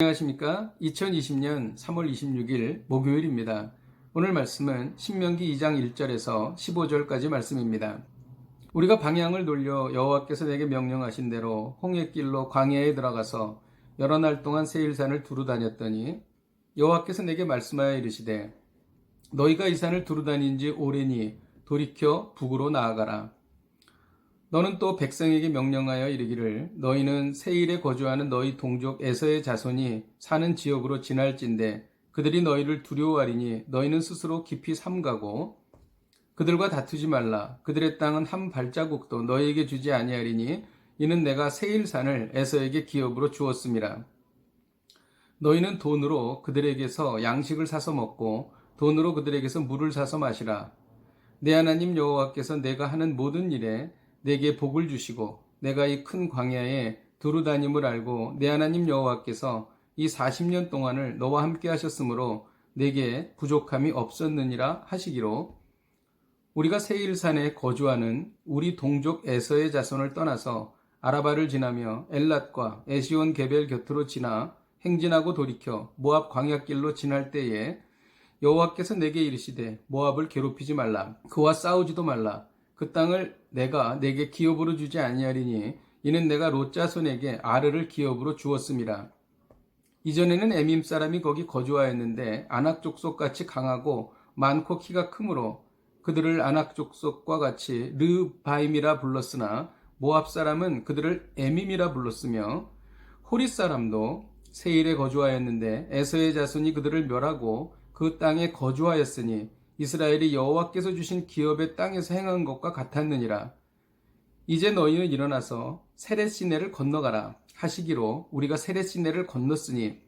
안녕하십니까? 2020년 3월 26일 목요일입니다. 오늘 말씀은 신명기 2장 1절에서 15절까지 말씀입니다. 우리가 방향을 돌려 여호와께서 내게 명령하신 대로 홍해길로 광야에 들어가서 여러 날 동안 세일산을 두루 다녔더니 여호와께서 내게 말씀하여 이르시되 너희가 이 산을 두루 다닌 지 오래니 돌이켜 북으로 나아가라. 너는 또 백성에게 명령하여 이르기를 너희는 세일에 거주하는 너희 동족 에서의 자손이 사는 지역으로 지날진대 그들이 너희를 두려워하리니 너희는 스스로 깊이 삼가고 그들과 다투지 말라. 그들의 땅은 한 발자국도 너희에게 주지 아니하리니 이는 내가 세일산을 에서에게 기업으로 주었음이라 너희는 돈으로 그들에게서 양식을 사서 먹고 돈으로 그들에게서 물을 사서 마시라. 내 하나님 여호와께서 내가 하는 모든 일에 내게 복을 주시고 내가 이 큰 광야에 두루 다님을 알고 내 하나님 여호와께서 이 40년 동안을 너와 함께 하셨으므로 내게 부족함이 없었느니라 하시기로. 우리가 세일산에 거주하는 우리 동족 에서의 자손을 떠나서 아라바를 지나며 엘랏과 에시온 게벨 곁으로 지나 행진하고 돌이켜 모압 광야길로 지날 때에 여호와께서 내게 이르시되 모압을 괴롭히지 말라. 그와 싸우지도 말라 그 땅을 내가 내게 기업으로 주지 아니하리니 이는 내가 롯 자손에게 아르를 기업으로 주었음이라 이전에는 에밈 사람이 거기 거주하였는데 아낙 족속 같이 강하고 많고 키가 크므로 그들을 아낙 족속과 같이 르바임이라 불렀으나 모압 사람은 그들을 에밈이라 불렀으며 호리 사람도 세일에 거주하였는데 에서의 자손이 그들을 멸하고 그 땅에 거주하였으니 이스라엘이 여호와께서 주신 기업의 땅에서 행한 것과 같았느니라. 이제 너희는 일어나서 세레시네를 건너가라 하시기로 우리가 세레시네를 건넜으니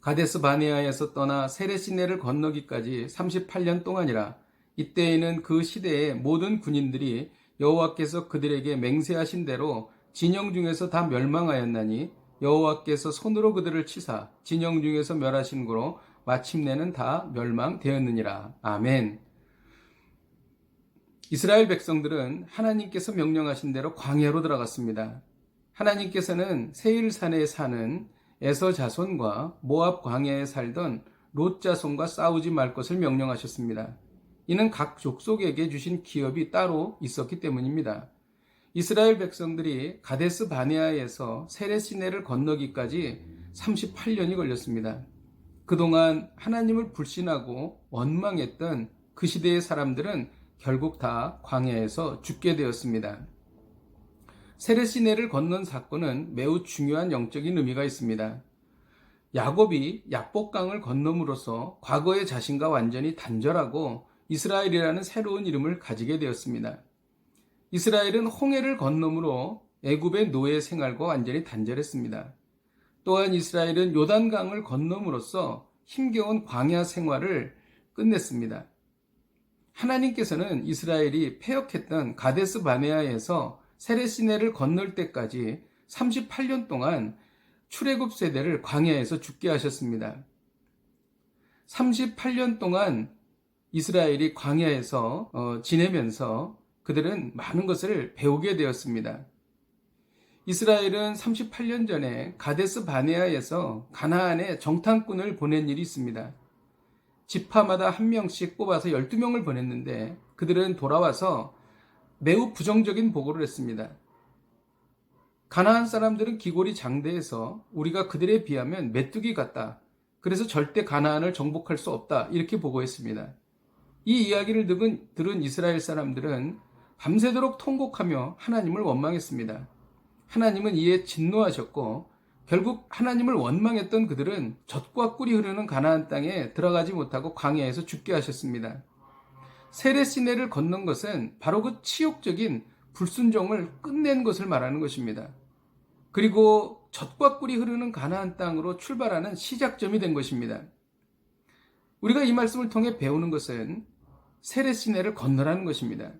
가데스 바네아에서 떠나 세레시네를 건너기까지 38년 동안이라. 이때에는 그 시대의 모든 군인들이 여호와께서 그들에게 맹세하신 대로 진영 중에서 다 멸망하였나니 여호와께서 손으로 그들을 치사 진영 중에서 멸하신 거로 마침내는 다 멸망되었느니라. 아멘. 이스라엘 백성들은 하나님께서 명령하신 대로 광야로 들어갔습니다. 하나님께서는 세일산에 사는 에서 자손과 모압 광야에 살던 롯 자손과 싸우지 말 것을 명령하셨습니다. 이는 각 족속에게 주신 기업이 따로 있었기 때문입니다. 이스라엘 백성들이 가데스 바네아에서 세레시네를 건너기까지 38년이 걸렸습니다. 그동안 하나님을 불신하고 원망했던 그 시대의 사람들은 결국 다 광야에서 죽게 되었습니다. 세레시네를 건넌 사건은 매우 중요한 영적인 의미가 있습니다. 야곱이 약복강을 건너므로써 과거의 자신과 완전히 단절하고 이스라엘이라는 새로운 이름을 가지게 되었습니다. 이스라엘은 홍해를 건너므로 애굽의 노예 생활과 완전히 단절했습니다. 또한 이스라엘은 요단강을 건너므로써 힘겨운 광야 생활을 끝냈습니다. 하나님께서는 이스라엘이 폐역했던 가데스 바네아에서 세레시네를 건널 때까지 38년 동안 출애굽 세대를 광야에서 죽게 하셨습니다. 38년 동안 이스라엘이 광야에서 어, 지내면서 그들은 많은 것을 배우게 되었습니다. 이스라엘은 38년 전에 가데스 바네아에서 가나안에 정탐꾼을 보낸 일이 있습니다. 지파마다 한 명씩 뽑아서 12명을 보냈는데 그들은 돌아와서 매우 부정적인 보고를 했습니다. 가나안 사람들은 기골이 장대해서 우리가 그들에 비하면 메뚜기 같다. 그래서 절대 가나안을 정복할 수 없다. 이렇게 보고했습니다. 이 이야기를 들은 이스라엘 사람들은 밤새도록 통곡하며 하나님을 원망했습니다. 하나님은 이에 진노하셨고 결국 하나님을 원망했던 그들은 젖과 꿀이 흐르는 가나안 땅에 들어가지 못하고 광야에서 죽게 하셨습니다. 세레시네를 건넌 것은 바로 그 치욕적인 불순종을 끝낸 것을 말하는 것입니다. 그리고 젖과 꿀이 흐르는 가나안 땅으로 출발하는 시작점이 된 것입니다. 우리가 이 말씀을 통해 배우는 것은 세레시네를 건너라는 것입니다.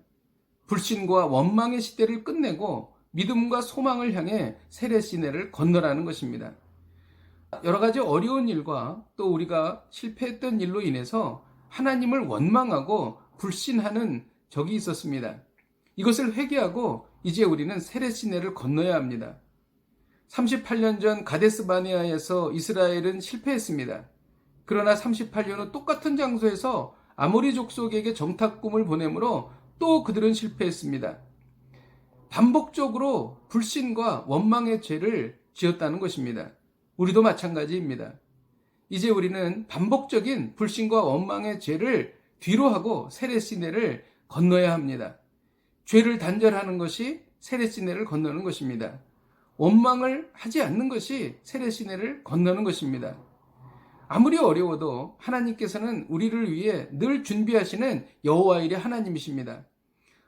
불신과 원망의 시대를 끝내고 믿음과 소망을 향해 세례시내를 건너라는 것입니다. 여러 가지 어려운 일과 또 우리가 실패했던 일로 인해서 하나님을 원망하고 불신하는 적이 있었습니다. 이것을 회개하고 이제 우리는 세례시내를 건너야 합니다. 38년 전 가데스 바네아에서 이스라엘은 실패했습니다. 그러나 38년 후 똑같은 장소에서 아모리 족속에게 정탁금을 보내므로 또 그들은 실패했습니다. 반복적으로 불신과 원망의 죄를 지었다는 것입니다. 우리도 마찬가지입니다. 이제 우리는 반복적인 불신과 원망의 죄를 뒤로 하고 세례 시내를 건너야 합니다. 죄를 단절하는 것이 세례 시내를 건너는 것입니다. 원망을 하지 않는 것이 세례 시내를 건너는 것입니다. 아무리 어려워도 하나님께서는 우리를 위해 늘 준비하시는 여호와 일의 하나님이십니다.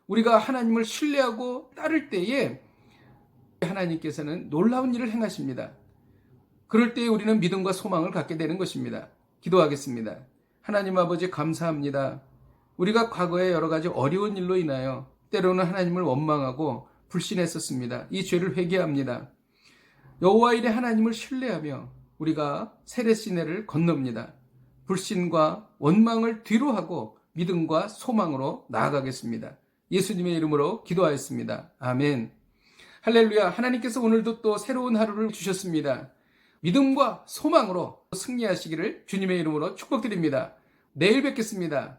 우리가 하나님을 신뢰하고 따를 때에 하나님께서는 놀라운 일을 행하십니다. 그럴 때에 우리는 믿음과 소망을 갖게 되는 것입니다. 기도하겠습니다. 하나님 아버지 감사합니다. 우리가 과거에 여러 가지 어려운 일로 인하여 때로는 하나님을 원망하고 불신했었습니다. 이 죄를 회개합니다. 여호와 일의 하나님을 신뢰하며 우리가 세례 시내를 건넙니다. 불신과 원망을 뒤로 하고 믿음과 소망으로 나아가겠습니다. 예수님의 이름으로 기도하였습니다. 아멘. 할렐루야. 하나님께서 오늘도 또 새로운 하루를 주셨습니다. 믿음과 소망으로 승리하시기를 주님의 이름으로 축복드립니다. 내일 뵙겠습니다.